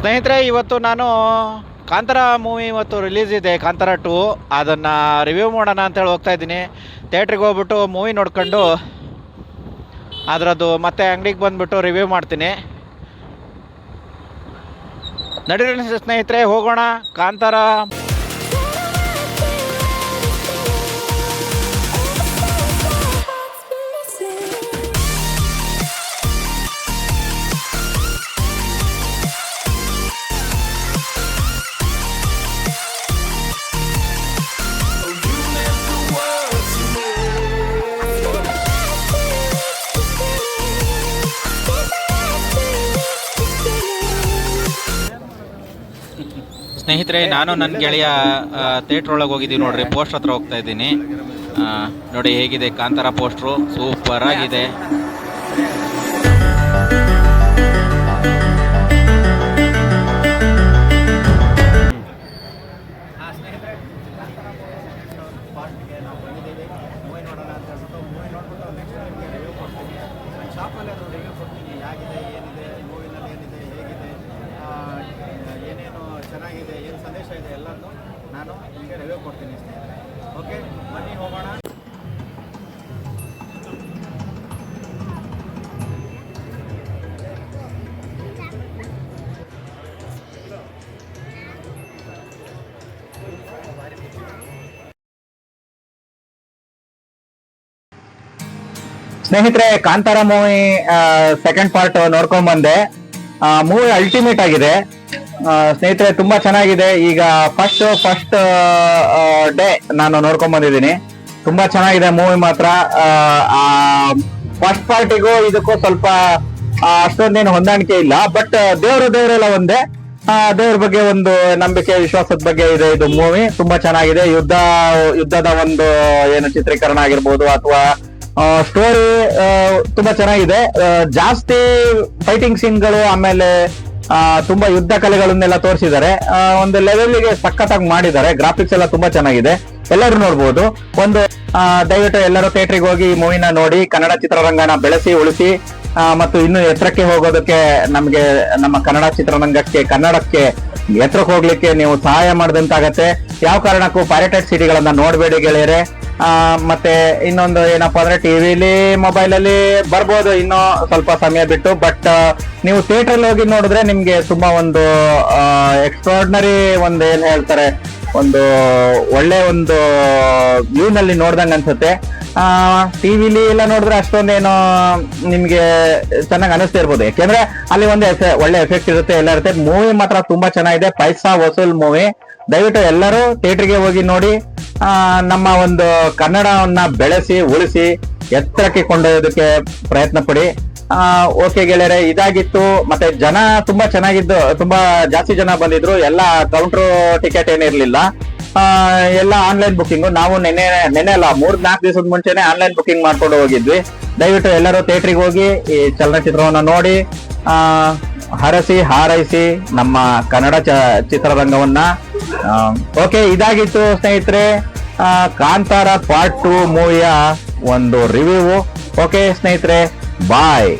ಸ್ನೇಹಿತರೆ, ಇವತ್ತು ನಾನು ಕಾಂತಾರ ಮೂವಿ ಇವತ್ತು ರಿಲೀಸ್ ಇದೆ, ಕಾಂತಾರ ಟು. ಅದನ್ನು ರಿವ್ಯೂ ಮಾಡೋಣ ಅಂತೇಳಿ ಹೋಗ್ತಾ ಇದ್ದೀನಿ. ಥಿಯೇಟ್ರಿಗೆ ಹೋಗ್ಬಿಟ್ಟು ಮೂವಿ ನೋಡ್ಕೊಂಡು ಅದರದ್ದು ಮತ್ತೆ ಅಂಗಡಿಗೆ ಬಂದುಬಿಟ್ಟು ರಿವ್ಯೂ ಮಾಡ್ತೀನಿ. ನಡೀರಿ ಸ್ನೇಹಿತರೆ, ಹೋಗೋಣ. ಕಾಂತಾರ ಸ್ನೇಹಿತರೆ, ನಾನು ನನ್ನ ಗೆಳೆಯ ಥಿಯೇಟ್ರ್ ಒಳಗೆ ಹೋಗಿದ್ದೀವಿ ನೋಡ್ರಿ. ಪೋಸ್ಟ್ ಹತ್ರ ಹೋಗ್ತಾ ಇದ್ದೀನಿ. ನೋಡಿ ಹೇಗಿದೆ ಕಾಂತಾರ ಪೋಸ್ಟ್ರು ಸೂಪರ್ ಆಗಿದೆ. ಇದೆ ಎಲ್ಲನೂ ನಾನು ನಿಮಗೆ ರಿವ್ಯೂ ಕೊಡ್ತೀನಿ ಸ್ನೇಹಿತರೆ. ಓಕೆ ಬನ್ನಿ, ಹೋಗೋಣ. ಸ್ನೇಹಿತರೆ, ಕಾಂತಾರ ಮೂವಿ ಸೆಕೆಂಡ್ ಪಾರ್ಟ್ ನೋಡ್ಕೊಂಡ್ ಬಂದೆ. ಮೂವಿ ಅಲ್ಟಿಮೇಟ್ ಆಗಿದೆ. ಸ್ನೇಹಿತರೆ, ತುಂಬಾ ಚೆನ್ನಾಗಿದೆ. ಈಗ ಫಸ್ಟ್ ಫಸ್ಟ್ ಡೇ ನಾನು ನೋಡ್ಕೊಂಡ್ ಬಂದಿದ್ದೀನಿ. ತುಂಬಾ ಚೆನ್ನಾಗಿದೆ ಮೂವಿ ಮಾತ್ರ. ಫಸ್ಟ್ ಪಾರ್ಟಿಗೂ ಇದಕ್ಕೂ ಸ್ವಲ್ಪ ಅಷ್ಟೊಂದೇನು ಹೊಂದಾಣಿಕೆ ಇಲ್ಲ. ಬಟ್ ದೇವರು ದೇವರೆಲ್ಲ ಒಂದೇ. ದೇವ್ರ ಬಗ್ಗೆ ಒಂದು ನಂಬಿಕೆ, ವಿಶ್ವಾಸದ ಬಗ್ಗೆ ಇದೆ ಇದು ಮೂವಿ ತುಂಬಾ ಚೆನ್ನಾಗಿದೆ. ಯುದ್ಧ, ಯುದ್ಧದ ಒಂದು, ಏನು, ಚಿತ್ರೀಕರಣ ಆಗಿರ್ಬೋದು ಅಥವಾ ಸ್ಟೋರಿ ತುಂಬಾ ಚೆನ್ನಾಗಿದೆ. ಜಾಸ್ತಿ ಫೈಟಿಂಗ್ ಸೀನ್ಗಳು ಆಮೇಲೆ ತುಂಬಾ ಯುದ್ಧ ಕಲೆಗಳನ್ನೆಲ್ಲ ತೋರಿಸಿದ್ದಾರೆ. ಒಂದು ಲೆವೆಲ್ಗೆ ಸಖತ್ತಾಗಿ ಮಾಡಿದ್ದಾರೆ. ಗ್ರಾಫಿಕ್ಸ್ ಎಲ್ಲ ತುಂಬಾ ಚೆನ್ನಾಗಿದೆ. ಎಲ್ಲರೂ ನೋಡ್ಬೋದು. ಒಂದು ದಯವಿಟ್ಟು ಎಲ್ಲರೂ ಥಿಯೇಟ್ರಿಗೆ ಹೋಗಿ ಈ ಮೂವಿನ ನೋಡಿ, ಕನ್ನಡ ಚಿತ್ರರಂಗನ ಬೆಳೆಸಿ, ಉಳಿಸಿ ಮತ್ತು ಇನ್ನು ಎತ್ತರಕ್ಕೆ ಹೋಗೋದಕ್ಕೆ ನಮಗೆ, ನಮ್ಮ ಕನ್ನಡ ಚಿತ್ರರಂಗಕ್ಕೆ, ಕನ್ನಡಕ್ಕೆ ಎತ್ತರಕ್ಕೆ ಹೋಗ್ಲಿಕ್ಕೆ ನೀವು ಸಹಾಯ ಮಾಡಿದಂತಾಗತ್ತೆ. ಯಾವ ಕಾರಣಕ್ಕೂ ಪೈರೇಟೆಡ್ ಸಿಟಿಗಳನ್ನ ನೋಡಬೇಡಿ ಗೆಳೆಯರೆ. ಮತ್ತೆ ಇನ್ನೊಂದು ಏನಪ್ಪಾ ಅಂದ್ರೆ ಟಿವಿಲಿ ಮೊಬೈಲ್ ಅಲ್ಲಿ ಬರ್ಬೋದು ಇನ್ನೂ ಸ್ವಲ್ಪ ಸಮಯ ಬಿಟ್ಟು ಬಟ್ ನೀವು ಥಿಯೇಟರ್ ಅಲ್ಲಿ ಹೋಗಿ ನೋಡಿದ್ರೆ ನಿಮ್ಗೆ ತುಂಬಾ ಒಂದು ಎಕ್ಸ್ಟ್ರಾರ್ಡಿನರಿ ಒಂದು ಏನ್ ಹೇಳ್ತಾರೆ, ಒಂದು ಒಳ್ಳೆ ಒಂದು ವ್ಯೂ ನಲ್ಲಿ ನೋಡ್ದಂಗ ಅನ್ಸುತ್ತೆ. ಆ ಟಿವಿಲಿ ಎಲ್ಲ ನೋಡಿದ್ರೆ ಅಷ್ಟೊಂದೇನೋ ನಿಮ್ಗೆ ಚೆನ್ನಾಗಿ ಅನಿಸ್ತಾ ಇರ್ಬೋದು. ಯಾಕೆಂದ್ರೆ ಅಲ್ಲಿ ಒಂದು ಒಳ್ಳೆ ಎಫೆಕ್ಟ್ ಇರುತ್ತೆ, ಎಲ್ಲ ಇರುತ್ತೆ. ಮೂವಿ ಮಾತ್ರ ತುಂಬಾ ಚೆನ್ನಾಗಿದೆ. ಪೈಸಾ ವಸೂಲ್ ಮೂವಿ ದಯವಿಟ್ಟು ಎಲ್ಲರೂ ಥಿಯೇಟರ್ಗೆ ಹೋಗಿ ನೋಡಿ. ನಮ್ಮ ಒಂದು ಕನ್ನಡವನ್ನ ಬೆಳೆಸಿ, ಉಳಿಸಿ, ಎತ್ತರಕ್ಕೆ ಕೊಂಡೊಯ್ಯೋದಕ್ಕೆ ಪ್ರಯತ್ನ ಪಡಿ. ಓಕೆ ಗೆಳೆಯರೆ, ಇದಾಗಿತ್ತು. ಮತ್ತೆ ಜನ ತುಂಬಾ ಚೆನ್ನಾಗಿದ್ದು, ತುಂಬಾ ಜಾಸ್ತಿ ಜನ ಬಂದಿದ್ರು. ಎಲ್ಲ ಕೌಂಟ್ರು ಟಿಕೆಟ್ ಏನಿರ್ಲಿಲ್ಲ ಎಲ್ಲ ಆನ್ಲೈನ್ ಬುಕ್ಕಿಂಗು ನಾವು ನೆನೆ ನೆನೆ ಅಲ್ಲ ಮೂರ್ ನಾಲ್ಕು ದಿವಸದ ಮುಂಚೆನೆ ಆನ್ಲೈನ್ ಬುಕ್ಕಿಂಗ್ ಮಾಡ್ಕೊಂಡು ಹೋಗಿದ್ವಿ. ದಯವಿಟ್ಟು ಎಲ್ಲರೂ ಥಿಯೇಟ್ರಿಗೆ ಹೋಗಿ ಈ ಚಲನಚಿತ್ರವನ್ನ ನೋಡಿ. ಆ, ಹರಸಿ, ಹಾರೈಸಿ ನಮ್ಮ ಕನ್ನಡ ಚ, ಚಿತ್ರರಂಗವನ್ನ. ಓಕೆ ಇದಾಗಿತ್ತು ಸ್ನೇಹಿತರೆ. ಕಾಂತಾರ ಪಾರ್ಟ್ ಟು ಮೂವಿಯ ಒಂದು ರಿವ್ಯೂ ಓಕೆ ಸ್ನೇಹಿತರೆ ಬಾಯ್